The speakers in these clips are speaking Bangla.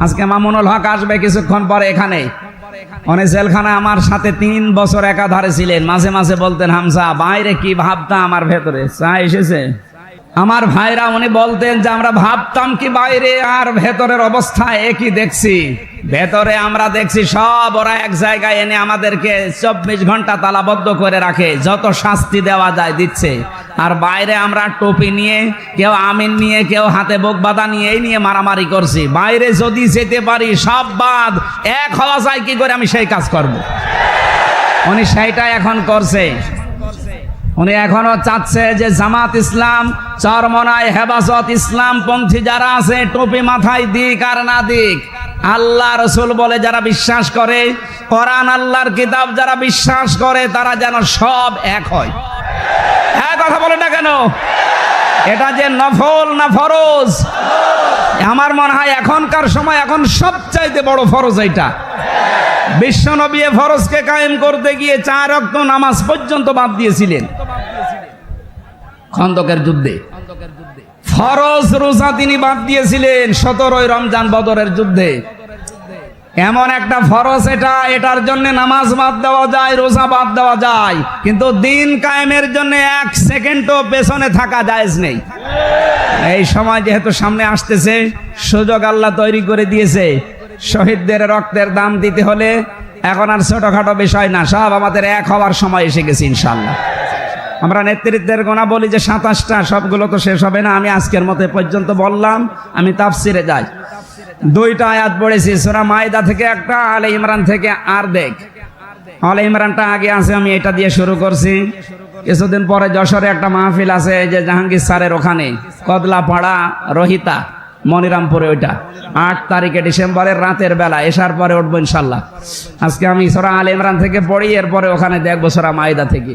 আজকে মামুনুল হক আসবে কিছুক্ষণ পরে এখানে। উনি জেলখানা আমার সাথে তিন বছর একাধারে ছিলেন। মাঝে মাঝে বলতেন হামসা বাইরে কি ভাবতা আমার ভেতরে? চা এসেছে? আমার ভাইরা উনি বলতেন যে, আমরা ভাবতাম কি বাইরে আর ভেতরের অবস্থা একই দেখছি। ভেতরে আমরা দেখছি সব ওরা এক জায়গায় এনে আমাদেরকে চব্বিশ ঘণ্টা তালাবদ্ধ করে রাখে। যত শাস্তি দেওয়া যায় দিচ্ছে। আর বাইরে আমরা টুপি নিয়ে, কেউ আমিন নিয়ে, কেউ হাতে বোক বাঁধা নিয়ে, এই নিয়ে মারামারি করছি। বাইরে যদি যেতে পারি, সব বাদ এক হওয়া যায়, কি করে আমি সেই কাজ করব। উনি সেইটা এখন করছে। উনি এখনও চাচ্ছে যে জামাত ইসলাম, চরমনায় হেফাজত ইসলাম পন্থী যারা আছে, টুপি মাথায় দিক আর না দিক, আল্লাহ রসুল বলে যারা বিশ্বাস করে, কোরআন আল্লাহর কিতাব যারা বিশ্বাস করে, তারা যেন সব এক হয়। হ্যাঁ কথা বলে না কেন? এটা যে নফল না ফরজ? আমার মনে হয় এখনকার সময় এখন সবচাইতে বড় ফরজ এটা বিশ্ব নবী এ ফরজকে কায়েম করতে গিয়ে চার রক্ত নামাজ পর্যন্ত বাদ দিয়েছিলেন। খন্দকের যুদ্ধে। ফরজ রোজা তিনি বাদ দিয়েছিলেন সতেরোই রমজান বদরের যুদ্ধে। এমন একটা ফরজ এটা, এটার জন্য নামাজ বাদ দেওয়া যায়, রোজা বাদ দেওয়া যায়। কিন্তু দিন কায়েমের জন্য এক সেকেন্ডও পেছনে থাকা জায়েজ নেই। এই সময় যেহেতু সামনে আসতেছে, সুযোগ আল্লাহ তৈরি করে দিয়েছে। শহীদদের রক্তের দাম দিতে হলে এখন আর ছোটখাটো বিষয় না, সব আমাদের এক হওয়ার সময় এসে গেছে ইনশাল্লাহ আমরা নেতৃত্বের গোনা বলি যে সাতাশটা, সবগুলো তো শেষ হবে না। আমি আজকের মতো পর্যন্ত বললাম, আমি তাফসিরে যাই। দুইটা আয়াত পড়েছি, সোরা মায়দা থেকে একটা, আলে ইমরান থেকে আর দেখ আলে ইমরানটা আগে আছে, আমি এটা দিয়ে শুরু করছি। কিছুদিন পরে যশোরে একটা মাহফিল আছে যে জাহাঙ্গীর স্যারের ওখানে, কদলাপাড়া, রহিতা, মনিরামপুরে ওইটা। আট তারিখে ডিসেম্বরের রাতের বেলা এসার পরে উঠবো ইনশাল্লাহ। আজকে আমি সোরা আল ইমরান থেকে পড়ি, এরপরে ওখানে দেখব সোরা মায়দা থেকে।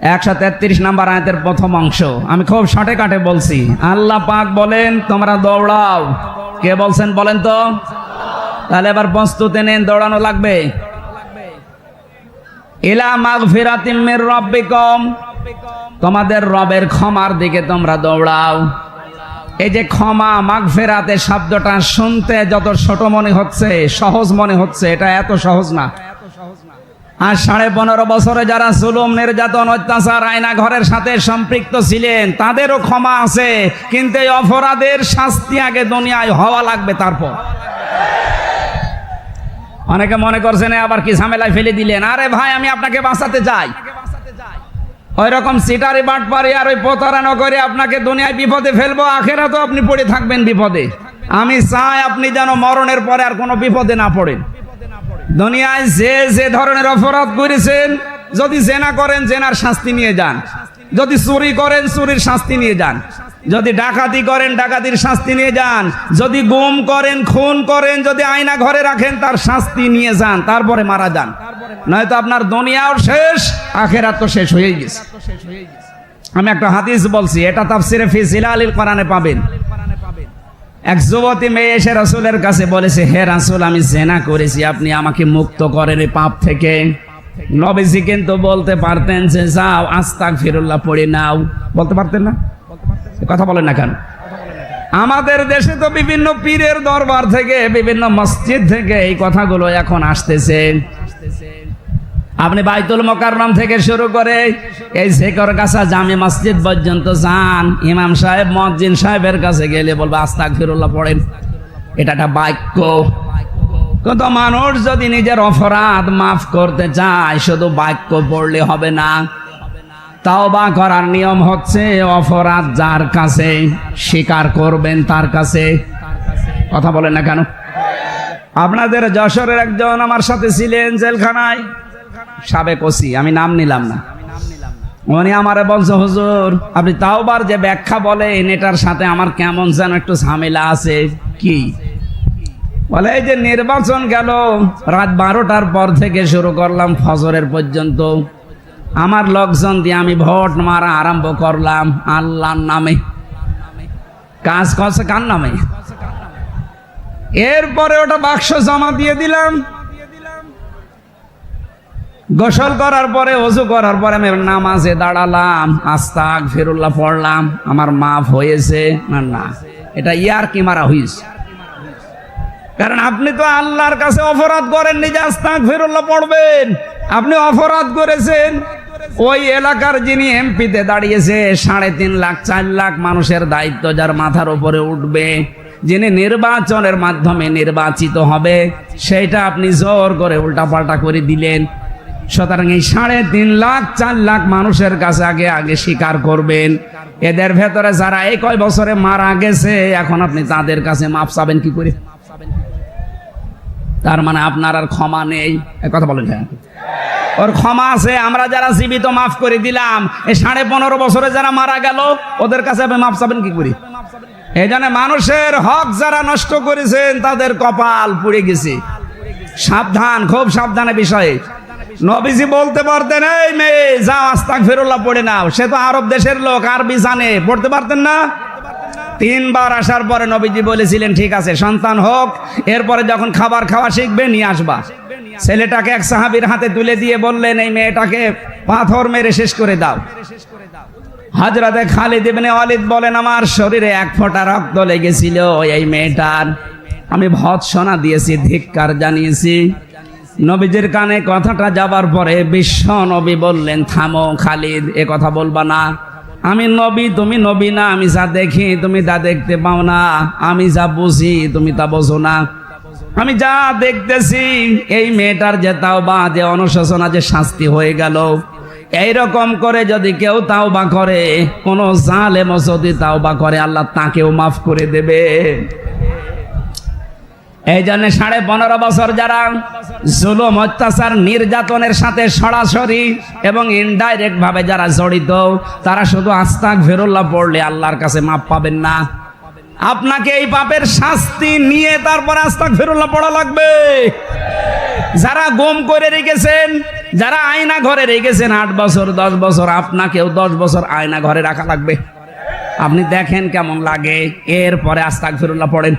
একশো তেত্রিশ নাম্বার আয়াতের প্রথম অংশ। আমি খুব শর্টে কাটে বলছি। আল্লাহ পাক বলেন, তোমরা দৌড়াও। কে বলছেন বলেন তো? তাহলে এবার প্রস্তুতি নেন, দৌড়ানো লাগবে। ইলা মাগফিরাতিমের রব্বিকম, তোমাদের রবের ক্ষমার দিকে তোমরা দৌড়াও। এই যে ক্ষমা, মাগফেরাতে শব্দটা শুনতে যত ছোট মনে হচ্ছে, সহজ মনে হচ্ছে, এটা এত সহজ না। আর সাড়ে পনেরো বছরে যারা জুলুম, নির্যাতন, অত্যাচার আয়না ঘরের সাথে সম্পৃক্ত ছিলেন, তাদেরও ক্ষমা আছে, কিন্তু এই অপরাধের শাস্তি আগে দুনিয়ায় হওয়া লাগবে তারপর। অনেকে মনে করছেন আবার কি ঝামেলায় ফেলে দিলেন? আরে ভাই, আমি আপনাকে বাঁচাতে চাই। ওই রকম সিটারি বাট পারি আর ওই প্রতারণা করে আপনাকে দুনিয়ায় বিপদে ফেলব আখেরা তো আপনি পড়ে থাকবেন বিপদে। আমি চাই আপনি যেন মরণের পরে আর কোনো বিপদে না পড়েন। দুনিয়ায় যে যে ধরনের অপরাধ করেছেন, যদি জেনা করেন, জেনার শাস্তি নিয়ে যান। যদি চুরি করেন, চুরির শাস্তি নিয়ে যান। যদি ডাকাতি করেন, ডাকাতির শাস্তি নিয়ে যান। যদি গুম করেন, খুন করেন, যদি আয়না ঘরে রাখেন, তার শাস্তি নিয়ে যান, তারপরে মারা যান। নয়তো আপনার দুনিয়াও শেষ, আখেরাত তো শেষ হয়েই গেছে। আমি একটা হাদিস বলছি, এটা তাফসিরে ফি জিলালিল কোরআনে পাবেন। এক যুবতী মেয়ে এসে রাসূলের কাছে বলেছে, হে রাসূল, আমি জেনা করেছি, আপনি আমাকে মুক্ত করেন পাপ থেকে। নবীজি কিন্তু বলতে পারতেন যে, যাও আস্তাক ফিরুল্লাহ পড়ে নাও। বলতে পারতেন না? কথা বলেন না কেন? আমাদের দেশে তো বিভিন্ন পীরের দরবার থেকে, বিভিন্ন মসজিদ থেকে এই কথাগুলো এখন আসতেছে। আপনি বাইতুল মোকাররম থেকে শুরু করে এই শেখর কাছা জামে মসজিদ পর্যন্ত যান, ইমাম সাহেব মসজিদ সাহেবের কাছে গেলে বলবে আস্তাক ফিরুল্লাহ পড়েন। এটা একটা বাক্য। কিন্তু মানুষ যদি নিজের অপরাধ মাফ করতে চায়, শুধু বাক্য পড়লে হবে না। তাও বা করার নিয়ম হচ্ছে অপরাধ যার কাছে স্বীকার করবেন, তার কাছে। কথা বলেন না কেন? আপনাদের যশোরের একজন আমার সাথে ছিলেন জেলখানায়। সাবেক ওসি, আমি নাম নিলাম না। উনি আমারে বলছে, হুজুর, আপনি তাও তাওবার যে ব্যাখ্যা বলেন, এটার সাথে আমার কেমন যেন একটু ঝামেলা আছে, কি? বলে, এই যে নির্বাচন গেল, রাত বারোটার পর থেকে শুরু করলাম ফজরের পর্যন্ত। আমার লোকজন দিয়ে আমি ভোট মারা আরম্ভ করলাম আল্লাহর নামে। কাজ করছে কার নামে? এরপরে ওটা বাক্স জমা দিয়ে দিলাম। গোসল করার পরে অজু করার পরে আমি নামাজে দাঁড়ালাম আস্তাক ফিরুল্লাহ পড়লাম। আমার মাফ হয়েছে। না না, এটা ইয়ার কি মারা হয়েছে কারণ আপনি তো আল্লাহর কাছে অপরাধ করেননি যে আস্তাক ফিরুল্লাহ পড়বেন। আপনি অপরাধ করেছেন। ওই এলাকার যিনি এমপিতে দাঁড়িয়েছে, সাড়ে তিন লাখ, চার লাখ মানুষের দায়িত্ব যার মাথার উপরে উঠবে। যিনি নির্বাচনের মাধ্যমে নির্বাচিত হবে, সেইটা আপনি জোর করে উল্টাপাল্টা করে দিলেন। সুতরাং এই সাড়ে তিন লাখ, চার লাখ মানুষের কাছে আগে আগে স্বীকার করবেন। এদের ভেতরে যারা এই কয় বছরে মারা গেছে, এখন আপনি তাদের কাছে মাপ চাবেন কি করে? তার মানে আপনার আর ক্ষমা নেই। কথা বলেন হ্যাঁ। ওর ক্ষমা আছে, আমরা যারা জীবিত, মাফ করে দিলাম। এই সাড়ে পনেরো বছরে যারা মারা গেল, ওদের কাছে আপনি মাপ চাবেন কি করি? এই জন্য মানুষের হক যারা নষ্ট করেছেন, তাদের কপাল পুড়ে গেছে। সাবধান, খুব সাবধানে বিষয়ে। নবীজি বলতে পারতেন, এই মেয়ে, যাও আস্তাক ফেরুল্লাহ পড়ে নাও। সে তো আরব দেশের লোক, আরবি জানে। পড়তে পারতেন না? তিনবার আসার পরে নবীজি বলেছিলেন, ঠিক আছে, সন্তান হোক, এরপরে যখন খাবার খাওয়া শিখবে, নিয়ে আসবা। ছেলেটাকে এক সাহাবির হাতে তুলে দিয়ে বললেন, এই মেয়েটাকে পাথর মেরে শেষ করে দাও। হাজরাতে খালিদ ইবনে ওয়ালিদ বলেন, আমার শরীরে এক ফোঁটা রক্ত লেগেছিল, এই মেয়েটার আমি ভৎসনা দিয়েছি, ধিক্কার জানিয়েছি। নবীজির কানে কথাটা যাবার পরে বিশ্ব নবী বললেন, থামো খালিদ, এ কথা বলবা না। আমি নবী, তুমি নবী না, আমি যা দেখি তুমি তা দেখতে পাও না। আমি যা বুঝি তুমি তা বোঝো না। আমি যা দেখতেছি, এই মেয়েটার যে তাও বা যে অনুশাসন যে শাস্তি হয়ে গেল, এইরকম করে যদি কেউ তাও বা করে, কোনো জালেম যদি তাও বা করে, আল্লাহ তাকেও মাফ করে দেবে। এই জন্য সাড়ে পনেরো বছর যারা জুলুম, অত্যাচার, নির্যাতনের সাথে সরাসরি এবং ইনডাইরেক্ট ভাবে যারা জড়িত, তারা শুধু আস্তাক ফেরুল্লাহ পড়লে আল্লাহর কাছে মাপ পাবেন না। আপনাকে এই পাপের শাস্তি নিয়ে তারপর আস্তাক ফেরুল্লাহ পড়া লাগবে। যারা গম করে রেখেছেন, যারা আয়না ঘরে রেখেছেন, আট বছর, দশ বছর, আপনাকেও দশ বছর আয়না ঘরে রাখা লাগবে। আপনি দেখেন কেমন লাগে। এরপরে আস্তাক ফিরুল্লাহ পড়েন।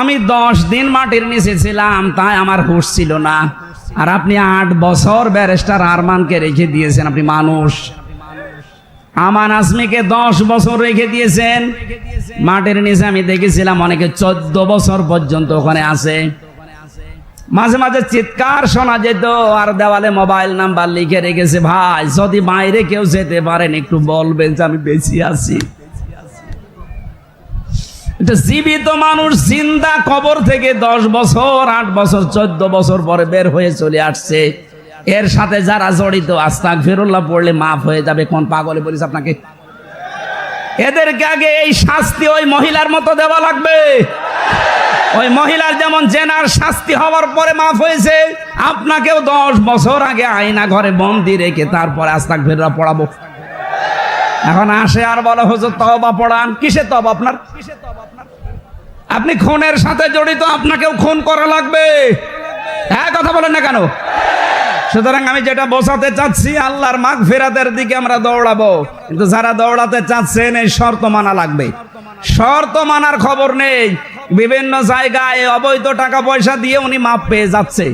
আমি দশ দিন মাটির নিচে ছিলাম, তাই আমার হুশ ছিল না। আর আপনি আট বছর ব্যারেস্টার আরমানকে রেখে দিয়েছেন, আপনি মানুষ। আমান আজমিকে দশ বছর রেখে দিয়েছেন। মাটির নিচে আমি দেখেছিলাম, অনেকে চোদ্দ বছর পর্যন্ত ওখানে আছে। মাঝে মাঝে চিৎকার শোনা যেত, আর দেওয়ালে মোবাইল নাম্বার লিখে রেখেছে, ভাই, যদি বাইরে কেউ যেতে পারেন, একটু বলবেন যে আমি বেশি আছি। জীবিত মানুষ জিন্দা কবর থেকে দশ বছর, আট বছর, চোদ্দ বছর পরে বের হয়ে চলে আসছে। এর সাথে যারা জড়িত আস্তাক ফেরুল্লাহ পড়লে মাফ হয়ে যাবে। কোন পাগলে বলিস আপনাকে? এদেরকে আগে এই শাস্তি ওই মহিলার মতো দেওয়া লাগবে। ওই মহিলার যেমন জেনার শাস্তি হওয়ার পরে মাফ হয়েছে, আপনাকেও দশ বছর আগে আয়না ঘরে বন্দি রেখে তারপরে আস্তাক ফেররা পড়াবো। এখন আসে আর বলে, হুজুর তবা পড়ান। কিসে তব আপনার? আপনি খুনের সাথে জড়িত, আপনাকেও খুন করা লাগবে। হ্যাঁ কথা বলেন না কেন? সুতরাং আমি যেটা বোঝাতে চাচ্ছি, আল্লাহর মাগ ফেরাতের দিকে আমরা দৌড়াবো। কিন্তু যারা দৌড়াতে চাচ্ছেন, এই শর্ত মানা লাগবে। শর্ত মানার খবর নেই। বিভিন্ন জায়গায় অবৈধ টাকা পয়সা দিয়ে উনি মাপ পেয়ে যাচ্ছে।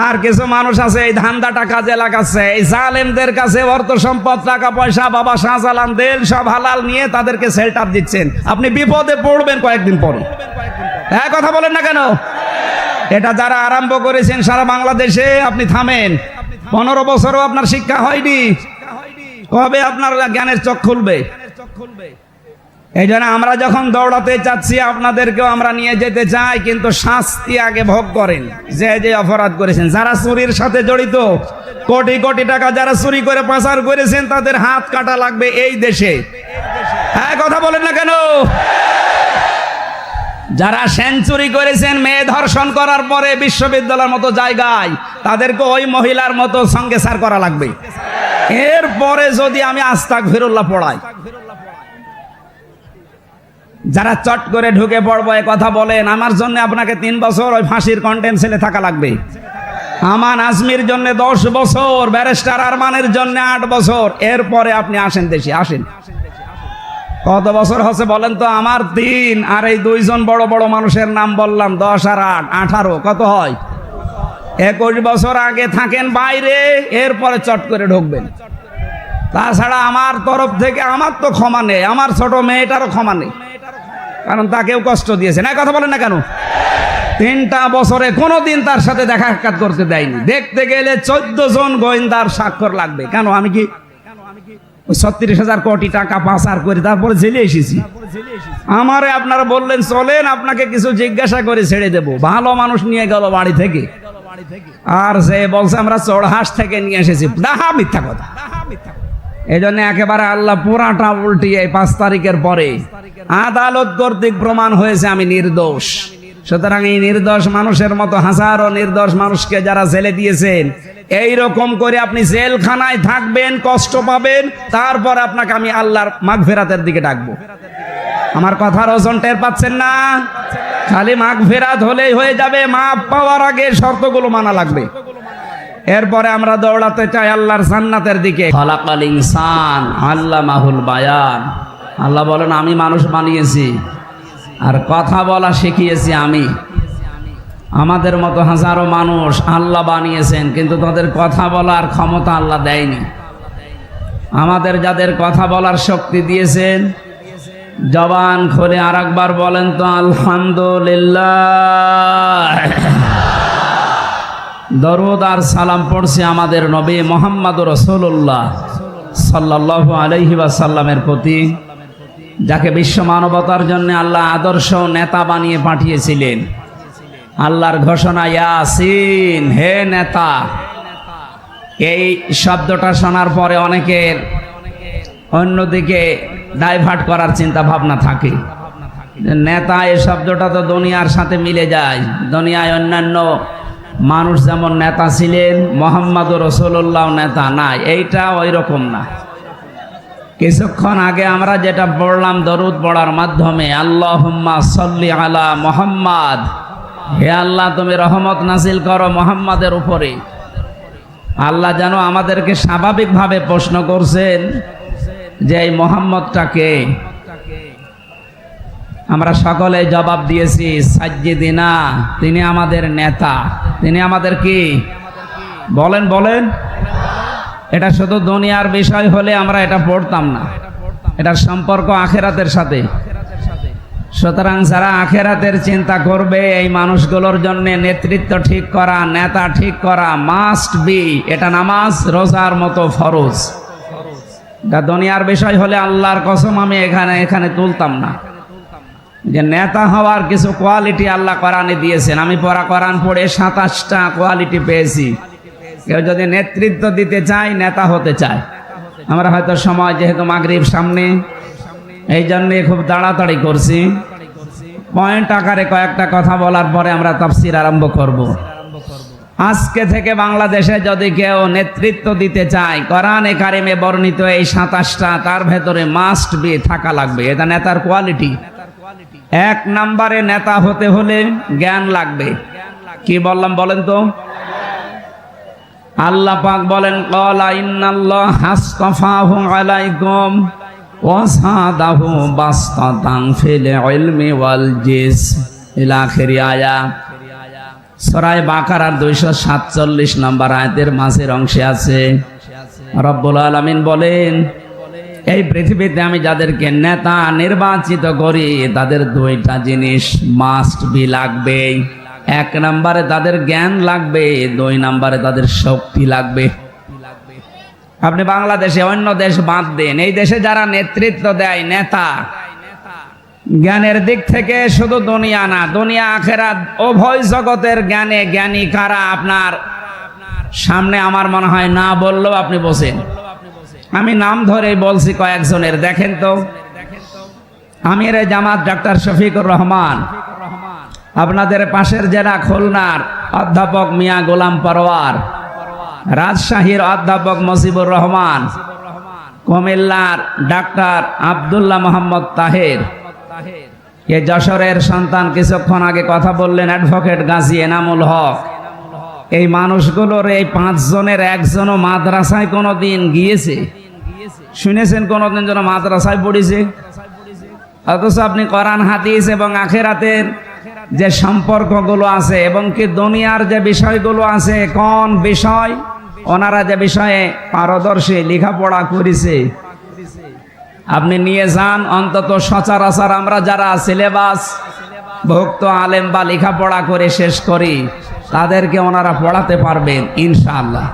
আর কিছু মানুষ আছে, এই ধান্দাটা কাজে লাগাচ্ছে, এই জালেমদের কাছে অর্থ সম্পদ, টাকা পয়সা, বাবা শাহজালান দেল সব হালাল নিয়ে তাদেরকে সেল্টার দিচ্ছেন। আপনি বিপদে পড়বেন কয়েকদিন পরে। হ্যাঁ কথা বলেন না কেন? এটা যারা আরম্ভ করেছেন সারা বাংলাদেশে, আপনি থামেন। পনেরো বছরও আপনার শিক্ষা হয়নি। কবে আপনার জ্ঞানের চোখ খুলবে চোখ খুলবে? এই জন্য আমরা যখন দৌড়াতে চাচ্ছি, আপনাদেরকেও আমরা নিয়ে যেতে চাই, কিন্তু শাস্তি আগে ভোগ করেন। যে যে অপরাধ করেছেন, যারা চুরির সাথে জড়িত, কোটি কোটি টাকা যারা চুরি করে পাচার করেছেন, তাদের হাত কাটা লাগবে এই দেশে। হ্যাঁ কথা বলেন না কেন? যারা সেঞ্চুরি করেছেন, মেয়ে ধর্ষণ করার পরে বিশ্ববিদ্যালয়ের মতো জায়গায়, তাদেরকে ওই মহিলার মতো সঙ্গে সার করা লাগবে। এরপরে যদি আমি আস্তাক ফিরুল্লাহ পড়াই যারা চট করে ঢুকে পড়ব কথা বলেন, আমার জন্য আপনাকে তিন বছর ওই ফাঁসির কন্টেন্ট ছেলে থাকা লাগবে। আমান আজমির জন্য দশ বছর, ব্যারিস্টার আরমানের জন্য আট বছর, এরপরে আপনি আসেন দেশে, আসেন। কত বছর হচ্ছে বলেন তো, আমার তিন, আর এই দুইজন বড় বড় মানুষের নাম বললাম, দশ আর আট, আঠারো, কত হয়? একুশ বছর আগে থাকেন বাইরে, এরপরে চট করে ঢুকবেন। তাছাড়া আমার তরফ থেকে, আমার তো ক্ষমা নেই, আমার ছোট মেয়েটারও ক্ষমা নেই। কারণ তাকেও কষ্ট দিয়েছে। না, কথা বলেন না কেন? তিনটা বছরে কোনো দিন তার সাথে দেখা সাক্ষাৎ করতে দেয়নি। দেখতে গেলে চোদ্দ জন গোয়েন্দার স্বাক্ষর লাগবে। কেন, আমি কি ছত্রিশ হাজার কোটি টাকা পাচার করে তারপরে জেলে এসেছি? আমারে আপনারা বললেন, চলেন, আপনাকে কিছু জিজ্ঞাসা করে ছেড়ে দেব। ভালো মানুষ নিয়ে গেল বাড়ি থেকে। আর সে বলছে, আমরা চড়হাস থেকে নিয়ে এসেছি। দাহা মিথ্যা কথা। এই জন্য একেবারে আল্লাহ পুরাটা উল্টিয়ে পাঁচ তারিখের পরে আদালত কর্তৃক প্রমাণ হয়েছে আমি নির্দোষ। সুতরাং এই নির্দোষ মানুষের মতো হাজারো নির্দোষ মানুষকে যারা জেলে দিয়েছেন এই রকম করে আপনি জেলখানায় থাকবেন, কষ্ট পাবেন, তারপর আপনাকে আমি আল্লাহর মাঘ ফেরাতের দিকে ডাকবো। আমার কথার ওজন টের পাচ্ছেন না? খালি মাঘ ফেরাত হলেই হয়ে যাবে, মাপ পাওয়ার আগে শর্তগুলো মানা লাগবে। এরপরে আমরা দৌড়াতে চাই আল্লাহর জান্নাতের দিকে। ইনসান আল্লাহ মাহুল বায়ান। আল্লাহ বলেন, আমি মানুষ বানিয়েছি আর কথা বলা শিখিয়েছি আমি। আমাদের মতো হাজারো মানুষ আল্লাহ বানিয়েছেন, কিন্তু তাদের কথা বলার ক্ষমতা আল্লাহ দেয়নি। আমাদের যাদের কথা বলার শক্তি দিয়েছেন, জবান খুলে আর একবার বলেন তো, আলহামদুলিল্লাহ। দরুদ সালাম পড়ছে আমাদের নবী মোহাম্মদ রসুল্লাহ সাল্লাহ আলহি সাল্লামের প্রতি, যাকে বিশ্ব মানবতার জন্য আল্লাহ আদর্শ নেতা বানিয়ে পাঠিয়েছিলেন। আল্লাহর ঘোষণা, ইয়াসিন, হে নেতা। এই শব্দটা শোনার পরে অনেকের অন্যদিকে ডাইভার্ট করার চিন্তা ভাবনা থাকে। নেতা, এই শব্দটা তো দুনিয়ার সাথে মিলে যায়। দুনিয়ায় অন্যান্য মানুষ যেমন নেতা ছিলেন মোহাম্মদ রসুল্লাহ নেতা না এইটা ওই রকম না। কিছুক্ষণ আগে আমরা যেটা পড়লাম দরুদ পড়ার মাধ্যমে আল্লাহ সল্লি আলা মোহাম্মদ। হে আল্লাহ, তুমি রহমত নাসিল করো মোহাম্মদের উপরে। আল্লাহ যেন আমাদেরকে স্বাভাবিকভাবে প্রশ্ন করছেন যে এই মোহাম্মদটাকে আমরা সকলে জবাব দিয়েছি, সাজ্জিদিনা, তিনি আমাদের নেতা। তিনি আমাদের কি? বলেন বলেন। এটা শুধু দুনিয়ার বিষয় হলে আমরা এটা পড়তাম না। এটার সম্পর্ক আখেরাতের সাথে। সুতরাং যারা আখেরাতের চিন্তা করবে, এই মানুষগুলোর জন্য নেতৃত্ব ঠিক করা, নেতা ঠিক করা মাস্ট বি এটা নামাজ, রোজার মতো ফরজ। দুনিয়ার বিষয় হলে আল্লাহর কসম আমি এখানে এখানে তুলতাম না। যে নেতা হওয়ার কিছু কোয়ালিটি আল্লাহ কোরআনে দিয়েছেন। আমি পড়া কোরআন পড়ে সাতাশটা কোয়ালিটি পেয়েছি। কেউ যদি নেতৃত্ব দিতে চায়, নেতা হতে চায়। আমরা হয়তো সময় যেহেতু মাগরিব সামনে, এই জন্যে খুব তাড়াতাড়ি করছি। পয়েন্ট আকারে কয়েকটা কথা বলার পরে আমরা তাফসির আরম্ভ করব। আজকে থেকে বাংলাদেশে যদি কেউ নেতৃত্ব দিতে চায়, কোরআন কারিমে বর্ণিত এই সাতাশটা, তার ভেতরে মাস্ট বি থাকা লাগবে। এটা নেতার কোয়ালিটি এক নম্বরে নেতা হতে হলে জ্ঞান লাগবে। কি বললাম বলেন তো? আল্লাহ পাক বলেন, কলা ইন্নাল্লাহ হাসতাফাহু আলাইকুম ওয়াসাদাহু বাস্তাতান ফিল ইলমি ওয়াল জিস। ইলা আখিরি আয়া। সূরা বাকারার 247 নম্বর আয়াতের মাঝের অংশে আছে। রব্বুল আলামিন বলেন এই পৃথিবীতে আমি যাদেরকে নেতা নির্বাচিত করি, তাদের দুইটা জিনিস মাস্ট বি লাগবে। এক নম্বরে তাদের জ্ঞান লাগবে, দুই নম্বরে তাদের শক্তি লাগবে। আপনি বাংলাদেশে অন্য দেশ বাদ দেন, এই দেশে যারা নেতৃত্ব দেয়, নেতা, জ্ঞানের দিক থেকে শুধু দুনিয়া না, দুনিয়া আখেরা উভয় জগতের জ্ঞানে জ্ঞানী কারা? আপনার সামনে আমার মনে হয় না বললেও আপনি বসেন আমি নাম ধরে বলছি কয়েকজনের, দেখেন তো। আমির জামাত ডাক্তার শফিকুর রহমান। আপনাদের পাশের জেলা খুলনার অধ্যাপক মিয়া গোলাম পরওয়ার, রাজশাহীর অধ্যাপক মজিবুর রহমান, কুমিল্লার ডাক্তার আবদুল্লাহ মোহাম্মদ তাহের। এ যশোরের সন্তান কিছুক্ষণ আগে কথা বললেন অ্যাডভোকেট গাজী এনামুল হক। এই মানুষগুলোর এই পাঁচজনের একজনও মাদ্রাসায় কোনো দিন গিয়েছে। শুনেছেন কোনোদিন যেন মাদ্রাসায় পড়েছে? অথচ আপনি কোরআন, হাদিস এবং আখেরাতের যে সম্পর্কগুলো আছে এবং কি দুনিয়ার যে বিষয়গুলো আছে, কোন বিষয় ওনারা যে বিষয়ে পারদর্শী লেখাপড়া করেছে, আপনি নিয়ে যান। অন্তত সচরাচর আমরা যারা সিলেবাস ভুক্ত আলেম বা লেখাপড়া করে শেষ করি, তাদেরকে ওনারা পড়াতে পারবেন, ইনশাআল্লাহ।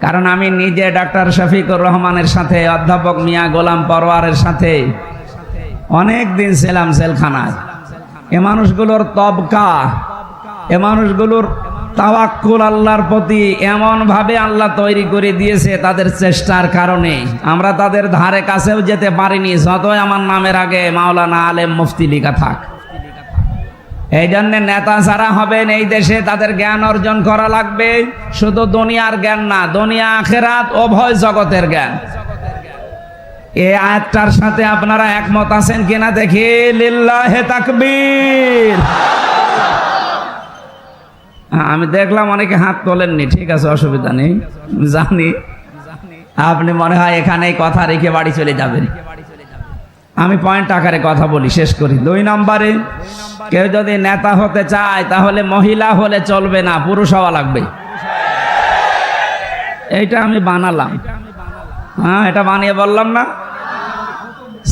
কারণ আমি নিজে ডাক্তার শফিকুর রহমানের সাথে, অধ্যাপক মিয়া গোলাম পরওয়ারের সাথে অনেক দিন ছিলাম জেলখানায়। এ মানুষগুলোর তবকা, এ মানুষগুলোর তাওয়াক্কুল আল্লাহর প্রতি এমন ভাবে আল্লাহ তৈরি করে দিয়েছে তাদের চেষ্টার কারণে। আমরা তাদের ধারে কাছেও যেতে পারিনি, যতই আমার নামের আগে মাওলানা আলেম মুফতি লিখা থাক। এই জন্য নেতা যারা হবেন এই দেশে তাদের জ্ঞান অর্জন করা লাগবে। শুধু দুনিয়ার জ্ঞান না দুনিয়া আখেরাত উভয় জগতের জ্ঞান। এই আয়াতটার সাথে আপনারা একমত আছেন কিনা দেখি? লিল্লাহে তাকবীর। হ্যাঁ, আমি দেখলাম অনেকে হাত তোলেননি ঠিক আছে অসুবিধা নেই। জানি। আপনি মনে হয় এখানেই কথা রেখে বাড়ি চলে যাবেন। আমি পয়েন্ট আকারে কথা বলি, শেষ করি। দুই নম্বরে, কেউ যদি নেতা হতে চায়, তাহলে মহিলা হলে চলবে না, পুরুষ হওয়া লাগবে। এইটা আমি বানালাম। হ্যাঁ এটা বানিয়ে বললাম না?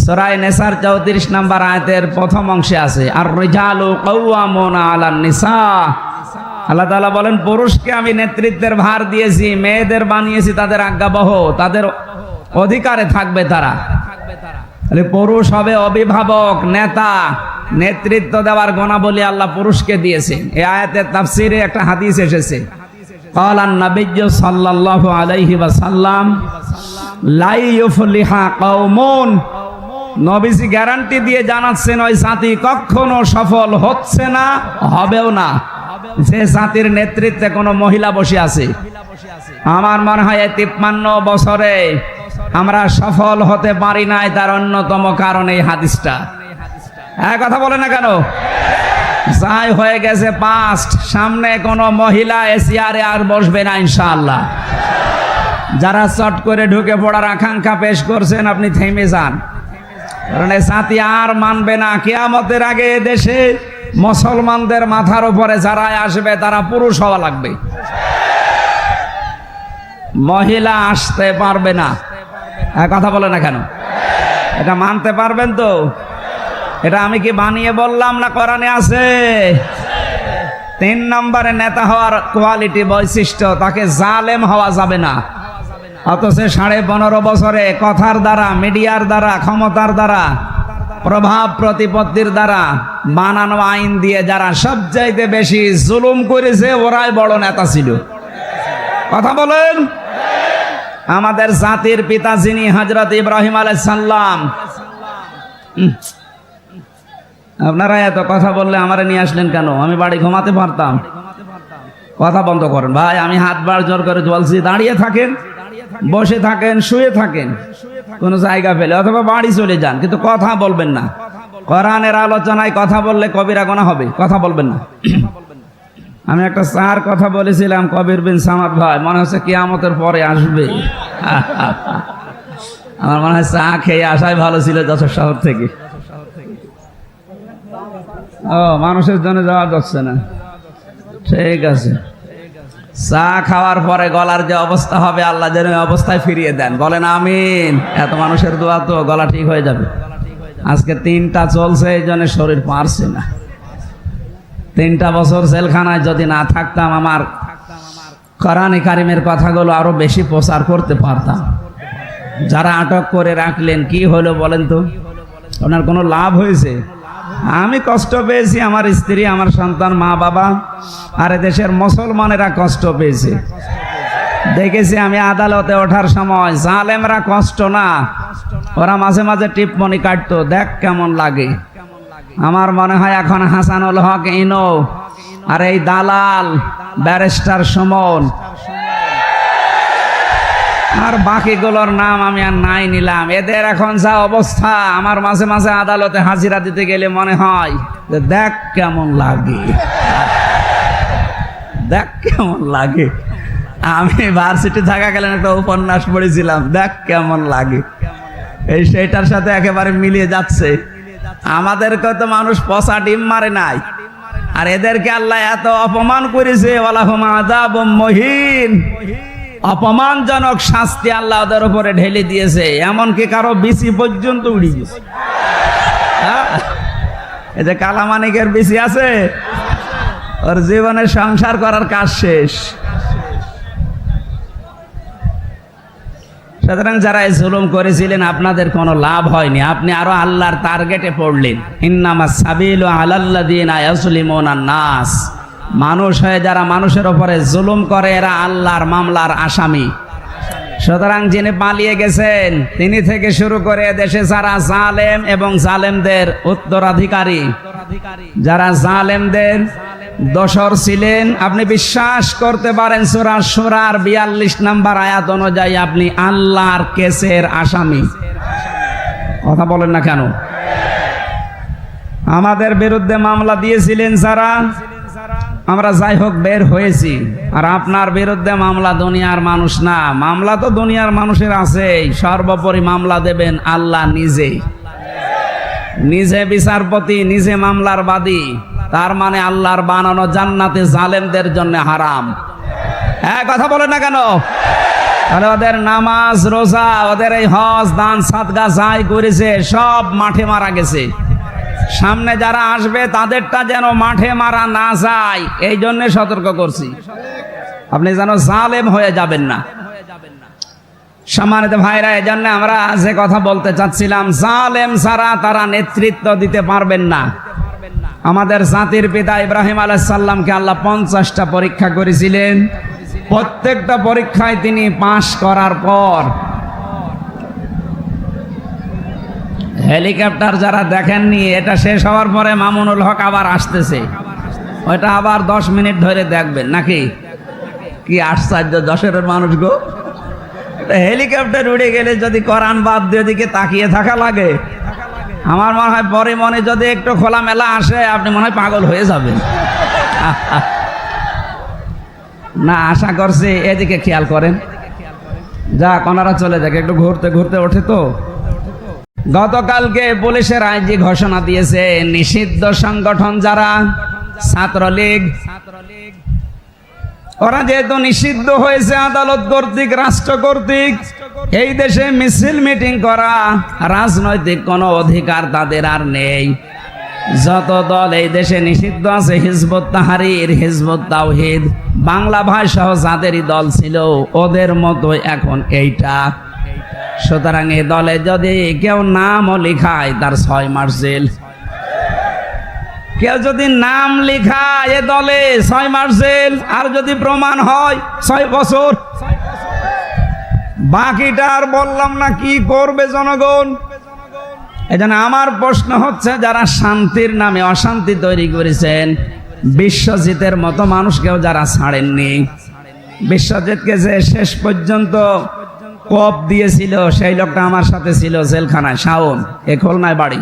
সরাই নেসার চৌত্রিশ নাম্বার আয়তের প্রথম অংশে আছে আর রিজালু কৌয়ামুনা আলান নিসা। আল্লাহ তালা বলেন, পুরুষকে আমি নেতৃত্বের ভার দিয়েছি, মেয়েদের বানিয়েছি, তাদের আজ্ঞাবহ, তাদের অধিকারে থাকবে তারা। তাহলে পুরুষ হবে অভিভাবক নেতা নেতৃত্ব দেওয়ার গণাবলী আল্লাহ পুরুষকে দিয়েছে এই আয়াতের তাফসিরে একটা হাদিস এসেছে قال النبي صلى الله عليه وسلم لا يفلح قوم নবীজি গ্যারান্টি দিয়ে জানাচ্ছেন ওই জাতি কখনো সফল হচ্ছে না হবেও না যে জাতির নেতৃত্বে কোনো মহিলা বসে আছে আমার মনে হয় এই তিপ্পান্ন বছরে আমরা সফল হতে পারি নাই তার অন্যতম কারণ এই হাদিসটা। হ্যাঁ কথা বলে না কেন? যাই হয়ে গেছে পাস্ট সামনে কোনো মহিলা এসিয়ারে আর বসবে না ইনশাআল্লাহ। যারা চট করে ঢুকে পড়ার আকাঙ্ক্ষা পেশ করছেন, আপনি থেমে যান। কারণ এ জাতি আর মানবে না। কেয়ামতের আগে দেশে মুসলমানদের মাথার উপরে যারা আসবে, তারা পুরুষ হওয়া লাগবে। মহিলা আসতে পারবে না। কথা বলে না কেন? এটা মানতে পারবেন তো? এটা আমি কি বানিয়ে বললাম না কোরআনে আছে? তিন নম্বরে নেতা হওয়ার কোয়ালিটি বৈশিষ্ট্য, তাকে জালেম হওয়া যাবে না। অথচ সাড়ে পনেরো বছরে কথার দ্বারা, মিডিয়ার দ্বারা, ক্ষমতার দ্বারা, প্রভাব প্রতিপত্তির দ্বারা বানানো আইন দিয়ে যারা সবচাইতে বেশি জুলুম করেছে, ওরাই বড় নেতা ছিল। কথা বলেন? আমাদের জাতির পিতা যিনি হজরত ইব্রাহিম আলাইসাল্লাম আপনারা এত কথা বললে আমারে নিয়ে আসলেন কেন? আমি বাড়ি ঘুমাতে পারতাম। কথা বন্ধ করেন। ভাই, আমি হাত বার জোর করে বলছি, দাঁড়িয়ে থাকেন, বসে থাকেন, শুয়ে থাকেন। কোনো জায়গা পেলে অথবা বাড়ি চলে যান, কিন্তু কথা বলবেন না। কোরআনের আলোচনায় কথা বললে কবিরা গোনা হবে, কথা বলবেন না। আমি একটা চার কথা বলেছিলাম, কবির বিন সামাদ ভাই। মনে হচ্ছে কিয়ামতের পরে আসবে। আমার মনে হয় চা খেয়ে আসাই ভালো ছিল যশোর শহর থেকে। ও, মানুষের জন্য যাওয়া যাচ্ছে না। ঠিক আছে। চা খাওয়ার পরে গলার যে অবস্থা হবে, আল্লাহ যেন অবস্থায় ফিরিয়ে দেন। বলেন আমিন। এত মানুষের দোয়া তো গলা ঠিক হয়ে যাবে। আজকে তিনটা চলছে, এই জন্য শরীর পারছে না। তিনটা বছর জেলখানায় যদি না থাকতাম আমার কোরআনে কারিমের কথাগুলো আরও বেশি প্রচার করতে পারতাম। যারা আটক করে রাখলেন, কি হলো বলেন তো? ওনার কোনো লাভ হয়েছে? আমি কষ্ট পেয়েছি, আমার স্ত্রী, আমার সন্তান, মা, বাবা, আর দেশের মুসলমানেরা কষ্ট পেয়েছে। দেখেছি আমি আদালতে ওঠার সময় জালেমরা কষ্ট না, ওরা মাঝে মাঝে টিপমনি কাটতো, দেখ কেমন লাগে। আমার মনে হয় এখন হাসানুল হক ইনো। আর এই দালাল ব্যারিস্টার সুমন। আর বাকিগুলোর নাম আমি আর নাই নিলাম। এদের এখন যা অবস্থা, আমার মাঝে মাঝে আদালতে হাজিরা দিতে গেলে মনে হয় যে দেখ কেমন লাগে। দেখ কেমন লাগে। আমি ভার্সিটি থাকাকালীন একটা উপন্যাস পড়েছিলাম, দেখ কেমন লাগে। এই সেটার সাথে একেবারে মিলিয়ে যাচ্ছে। আমাদেরকে তো মানুষ পচা ডিম মারে নাই। আর এদেরকে আল্লাহ এত অপমান করেছে অপমানজনক শাস্তি আল্লাহ ওদের উপরে ঢেলে দিয়েছে, এমনকি কারও বিসি পর্যন্ত উড়ে গেছে হ্যাঁ? এই যে কালামানিকের বিসি আছে, ওর জীবনে সংসার করার কাজ শেষ। সুতরাং যারা এই জুলুম করেছিলেন, আপনাদের কোনো লাভ হয়নি। আপনি আরও আল্লাহর টার্গেটে পড়লেন। ইন্নামা সাবিল আলাল্লাদিন আয়াসলিমুন নাস। মানুষ হয়ে যারা মানুষের উপরে জুলুম করে, এরা আল্লাহর মামলার আসামি। সুতরাং যিনি পালিয়ে গেছেন, তিনি থেকে শুরু করে দেশে যারা জালেম এবং জালেমদের উত্তরাধিকারী, যারা জালেমদের দশর ছিলেন, আপনি বিশ্বাস করতে পারেন, সুরা সুরার বিয়াল্লিশ নাম্বার আয়াত অনুযায়ী আপনি আল্লাহর কেসের আসামি। কথা বলেন না কেন? আমাদের বিরুদ্ধে মামলা দিয়েছিলেন যারা, আমরা যাই হোক বের হয়েছি, আর আপনার বিরুদ্ধে মামলা দুনিয়ার মানুষ না, মামলা তো দুনিয়ার মানুষের আছে সর্বোপরি মামলা দেবেন আল্লাহ নিজে নিজে বিচারপতি, নিজে মামলার বাদী। তার মানে আল্লাহর বানানো জান্নাতে জালেমদের জন্য হারাম। হ্যাঁ কথা বলেন না কেন? তাহলে ওদের নামাজ, রোজা, ওদের এই হজ, দান, সাদগা যাই করেছে, সব মাঠে মারা গেছে। সামনে যারা আসবে, তাদেরটা যেন মাঠে মারা না যায়, এই জন্য সতর্ক করছি। আপনি যেন জালেম হয়ে যাবেন না। সম্মানিত ভাইরা এই জন্য আমরা যে কথা বলতে চাচ্ছিলাম, জালেম ছাড়া তারা নেতৃত্ব দিতে পারবেন না। আমাদের জাতির পিতা ইব্রাহিম আলাইসাল্লামকে আল্লাহ পঞ্চাশটা পরীক্ষা করেছিলেন। প্রত্যেকটা পরীক্ষায় তিনি পাশ করার পর হেলিকপ্টার যারা দেখেননি, এটা শেষ হওয়ার পরে মামুনুল হক আবার আসতেছে। ওইটা আবার দশ মিনিট ধরে দেখবেন, নাকি? কি আশ্চর্য দশের মানুষ গো। হেলিকপ্টার উড়ে গেলে যদি করান বাদ দিয়ে দিকে তাকিয়ে থাকা লাগে। আমার মনে হয় পরে মনে যদি একটু খোলামেলা আসে, আপনি মনে হয় পাগল হয়ে যাবেন। না, আশা করছি এদিকে খেয়াল করেন। যা, কনারা চলে যাক, একটু ঘুরতে ঘুরতে ওঠে তো। গতকালকে পুলিশের আইজি ঘোষণা দিয়েছে, নিষিদ্ধ সংগঠন যারা, ছাত্রলীগ ওরা যেহেতু নিষিদ্ধ হয়েছে আদালত কর্তৃক, রাষ্ট্র কর্তৃক, এই দেশে মিছিল মিটিং করা রাজনৈতিক কোনো অধিকার তাদের আর নেই। যত দল এই দেশে নিষিদ্ধ আছে, হিজবুত তাহারির, হিজবুত তাওহিদ, বাংলা ভাষাও যাদেরই দল ছিল, ওদের মতো এখন এইটা। সুতরাং এই দলে যদি কেউ নামও লিখায়, তার ছয় মাস জেল। কেউ যদি নাম লেখা এ দলে ছয় মাস আর যদি প্রমাণ হয় ছয় বছর। বাকিটা আর বললাম না, কি করবে জনগণ? এজন্য আমার প্রশ্ন হচ্ছে, যারা শান্তির নামে অশান্তি তৈরি করেছেন, বিশ্বজিতের মতো মানুষকেও যারা ছাড়েননি, বিশ্বজিৎকে যে শেষ পর্যন্ত কপ দিয়েছিল, সেই লোকটা আমার সাথে ছিল জেলখানায়, শাওন, এ খুলনায় বাড়ি।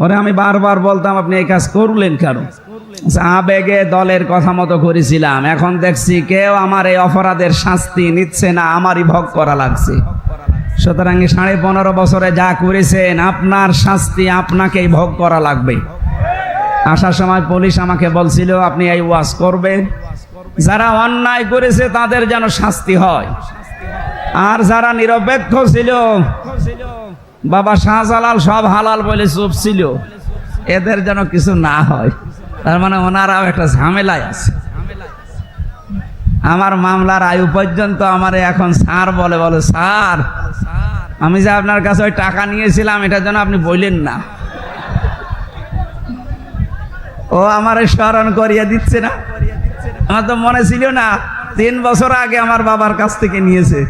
ওরে আমি বারবার বলতাম, আপনি এই কাজ করলেন কেন? আবেগে দলের কথা মতো করেছিলাম। এখন দেখছি কেউ আমার এই অপরাধের শাস্তি নিচ্ছে না, আমারই ভোগ করা লাগছে। সুতরাং সাড়ে পনেরো বছরে যা করেছেন, আপনার শাস্তি আপনাকেই ভোগ করা লাগবে। আসার সময় পুলিশ আমাকে বলছিল, আপনি এই ওয়াজ করবেন। যারা অন্যায় করেছে, তাদের যেন শাস্তি হয়। আর যারা নিরপেক্ষ ছিল বাবা শাহজালাল সব হালাল বলে চুপ ছিল। এদের যেন কিছু না হয়। তার মানে ওনারাও একটা ঝামেলায় আছে। আমার মামলার আয়ু পর্যন্ত আমার এখন স্যার বলে বলে, স্যার, আমি যে আপনার কাছে ওই টাকা নিয়েছিলাম এটার জন্য আপনি বললেন না। ও আমার স্মরণ করিয়ে দিচ্ছে না। আমার তো মনে ছিল না, তিন বছর আগে আমার বাবার কাছ থেকে নিয়েছে।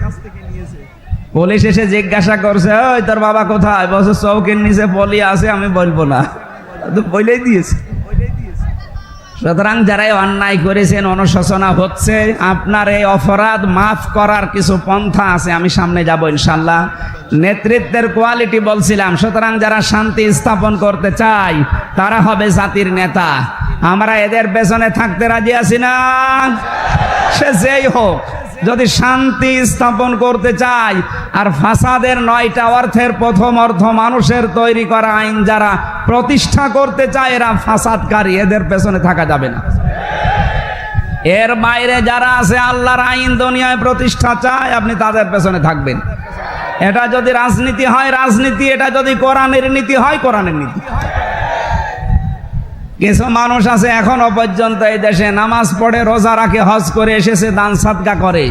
পুলিশ এসে জিজ্ঞাসা করছে, ওই তোর বাবা কোথায়? বছর চৌকের নিচে পলি আছে, আমি বলব না। তো বলেই দিয়েছে। সুতরাং যারা এই অন্যায় করেছেন, অনুশোচনা হচ্ছে, আপনার এই অপরাধ মাফ করার কিছু পন্থা আছে, আমি সামনে যাব ইনশাল্লাহ। নেতৃত্বের কোয়ালিটি বলছিলাম, সুতরাং যারা শান্তি স্থাপন করতে চায়, তারা হবে জাতির নেতা। আমরা এদের পেছনে থাকতে রাজি আছি না? সে যেই হোক। যদি শান্তি স্থাপন করতে চাই, আর ফাসাদের নয়টা অর্থের প্রথম অর্থ মানুষের তৈরি করা আইন যারা প্রতিষ্ঠা করতে চায়, এরা ফাসাদকারী, এদের পেছনে থাকা যাবে না। এর বাইরে যারা আছে, আল্লাহর আইন দুনিয়ায় প্রতিষ্ঠা চায়, আপনি তাদের পেছনে থাকবেন। এটা যদি রাজনীতি হয়, রাজনীতি, এটা যদি কোরআনের নীতি হয়, কোরআনের নীতি। কিছু মানুষ আছে এখনও পর্যন্ত এই দেশে। নামাজ পড়ে, রোজা রাখে, হজ করে, এসেছে, দান, সাদকা করে।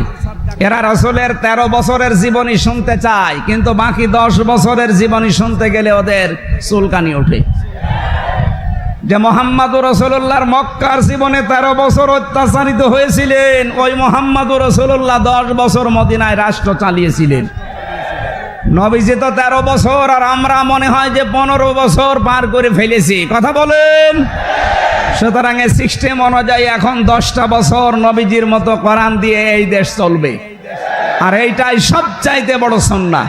এরা রসুলের তেরো বছরের জীবনী শুনতে চায়, কিন্তু বাকি দশ বছরের জীবনী শুনতে গেলে ওদের চুলকানি ওঠে। যে মোহাম্মদুর রসুল্লাহর মক্কার জীবনে তেরো বছর অত্যাচারিত হয়েছিলেন, ওই মোহাম্মদুর রসুল্লাহ দশ বছর মদিনায় রাষ্ট্র চালিয়েছিলেন। নবীজি তো তেরো বছর, আর আমরা মনে হয় যে পনেরো বছর পার করে ফেলেছি। কথা বলেন। সুতরাং এই সিস্টেম অনুযায়ী এখন দশটা বছর নবীজির মতো কোরআন দিয়ে এই দেশ চলবে। আর এইটাই সবচাইতে বড় সন্না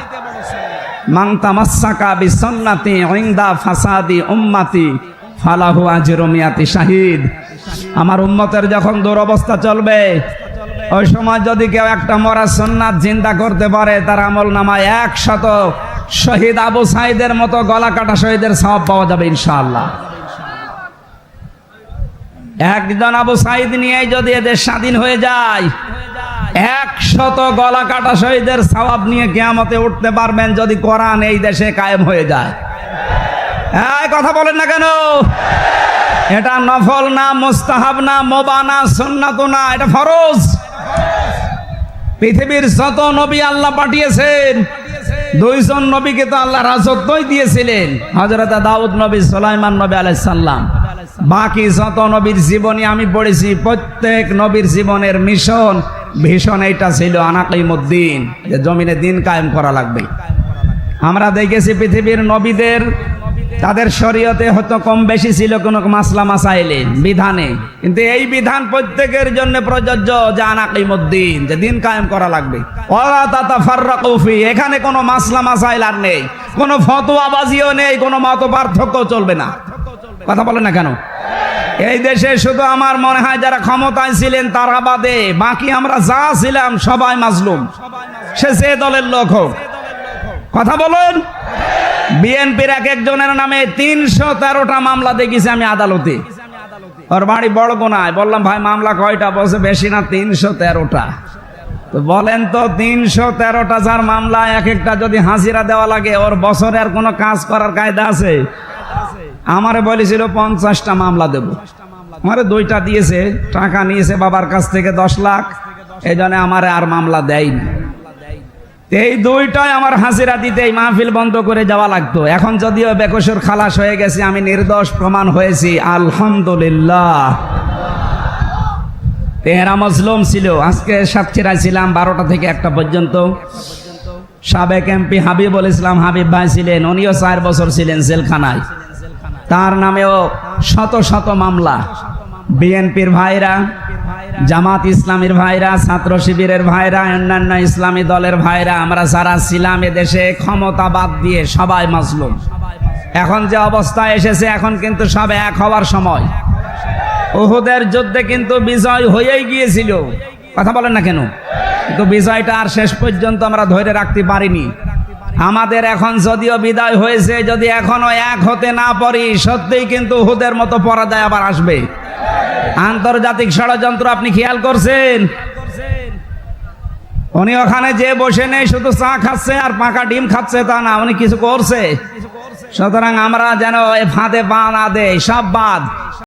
মাংতামাসাকা বিসন্নাতি ইংদা ফাসাদি উম্মাতি ফালাহু আজরমিয়াতি শাহিদ। আমার উম্মতের যখন দুরবস্থা চলবে ওই সময় যদি কেউ একটা মরা সন্ন্যাত চিন্তা করতে পারে, তার আমল নামায় একশত শহীদ আবু সাইদের মতো গলা কাটা শহীদের সব পাওয়া যাবে ইনশাআল্লাহ। একজন আবু সাইদ নিয়ে যদি এদের স্বাধীন হয়ে যায়, একশত গলা কাটা শহীদের সওয়াব নিয়ে কেয়ামতে উঠতে পারবেন যদি কোরআন এই দেশে কায়েম হয়ে যায়। এই কথা বলেন না কেন? এটা নফল না, মুস্তাহাব না মোবা না সুন্নাত না, এটা ফরজ। পৃথিবীর যত নবী আল্লাহ পাঠিয়েছেন, দুইজন নবীকে তো আল্লাহ রাজত্বই দিয়েছিলেন। হজরত দাউদ নবী, সোলাইমান নবী আলাইসাল্লাম বাকি যত নবীর জীবনী আমি পড়েছি, প্রত্যেক নবীর জীবনের মিশন, ভীষণ এইটা ছিল আনাকিমুদ্দিন, যে জমিনে দিন কায়েম করা লাগবে। আমরা দেখেছি পৃথিবীর নবীদের তাদের শরীয়তে হয়তো কম বেশি ছিল কোনো মাসলা মাসাইলে, বিধানে। কিন্তু এই বিধান প্রত্যেকের জন্য প্রযোজ্য যে যে দিন কায়েম করা লাগবে। ওরা তাতা এখানে কোনো মাসলা মাসাইল আর নেই। কোনো ফতোয়াবাজিও নেই, কোনো মত পার্থক্য চলবে না। কথা বলে না কেন? এই দেশে শুধু আমার মনে হয় যারা ক্ষমতায় ছিলেন তারা বাদে বাকি আমরা যা ছিলাম সবাই মাজলুম। সে দলের লোক হোক। কথা বলুন। বিএনপির এক একজনের নামে তিনশো তেরোটা মামলা দেখেছি আমি আদালতে। ওর বাড়ি বড় গোনায় বললাম, ভাই, মামলা কয়টা? বসে বেশি না, তিনশো তেরোটা। তো বলেন তো, তিনশো তেরোটা যার মামলা, এক একটা যদি হাজিরা দেওয়া লাগে, ওর বছরে আর কোনো কাজ করার কায়দা আছে? আমারে বলেছিল, পঞ্চাশটা মামলা দেব। আমারে দুইটা দিয়েছে, টাকা নিয়েছে বাবার কাছ থেকে দশ লাখ। এই জন্য আমারে আর মামলা দেয়নি। এই দুইটাই আমার হাজিরা দিতে এই মাহফিল বন্ধ করে যাওয়া লাগতো। এখন যদিও বেকসুর খালাস হয়ে গেছে, আমি নির্দোষ প্রমাণ হয়েছি। আলহামদুলিল্লাহ। তেহরা মজলুম ছিল। আজকে সাতক্ষীরায় ছিলাম, বারোটা থেকে একটা পর্যন্ত। সাবেক এমপি হাবিবুল ইসলাম হাবিব ভাই ছিলেন, উনিও চার বছর ছিলেন জেলখানায়। তার নামেও শত শত মামলা। বিএনপির ভাইরা জামাত ইসলামের ভাইরা, ছাত্র শিবিরের ভাইরা, অন্যান্য ইসলামী দলের ভাইরা, আমরা যারা ছিলাম দেশে ক্ষমতা বাদ দিয়ে সবাই মাজলুম। এখন যে অবস্থা এসেছে, এখন কিন্তু সব এক হওয়ার সময়। উহুদের যুদ্ধে কিন্তু বিজয় হয়েই গিয়েছিল। কথা বলেন না কেন? কিন্তু বিজয়টা আর শেষ পর্যন্ত আমরা ধরে রাখতে পারিনি। আমাদের এখন যদিও বিদায় হয়েছে, যদি এখনও এক হতে না পারি, সত্যিই কিন্তু উহুদের মতো পরাজয় আবার আসবে। আন্তর্জাতিক ষড়যন্ত্র আপনি খেয়াল করছেন? উনি ওখানে যে বসে নেই, শুধু চা খাচ্ছে আর পাকা ডিম খাচ্ছে তা না, উনি কিছু করছে? সুতরাং আমরা যেন এ ফাঁদে পা না দেয় সব বাদ।